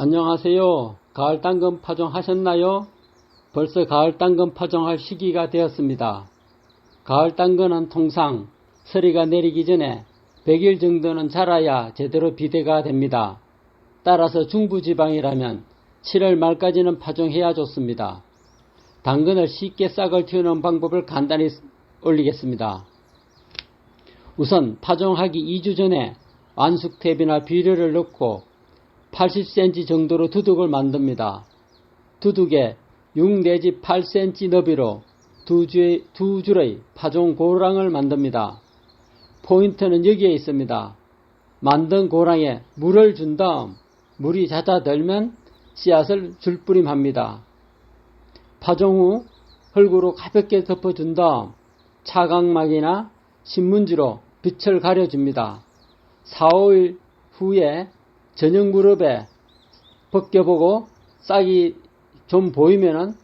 안녕하세요. 가을 당근 파종 하셨나요? 벌써 가을 당근 파종할 시기가 되었습니다. 가을 당근은 통상 서리가 내리기 전에 100일 정도는 자라야 제대로 비대가 됩니다. 따라서 중부지방이라면 7월 말까지는 파종해야 좋습니다. 당근을 쉽게 싹을 틔우는 방법을 간단히 올리겠습니다. 우선 파종하기 2주 전에 완숙탭이나 비료를 넣고 80cm 정도로 두둑을 만듭니다. 두둑에 6 내지 8cm 너비로 두, 줄, 두 줄의 파종 고랑을 만듭니다. 포인트는 여기에 있습니다. 만든 고랑에 물을 준 다음 물이 잦아들면 씨앗을 줄뿌림합니다. 파종 후 흙으로 가볍게 덮어준 다음 차각막이나 신문지로 빛을 가려줍니다. 4, 5일 후에 저녁 무렵에 벗겨보고 싹이 좀 보이면은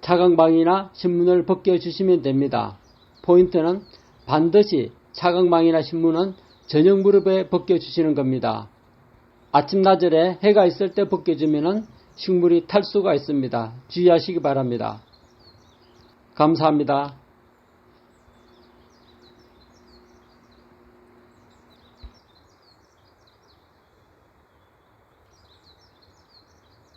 차각망이나 신문을 벗겨주시면 됩니다. 포인트는 반드시 차각망이나 신문은 저녁 무렵에 벗겨주시는 겁니다. 아침 낮에 해가 있을 때 벗겨주면은 식물이 탈 수가 있습니다. 주의하시기 바랍니다. 감사합니다.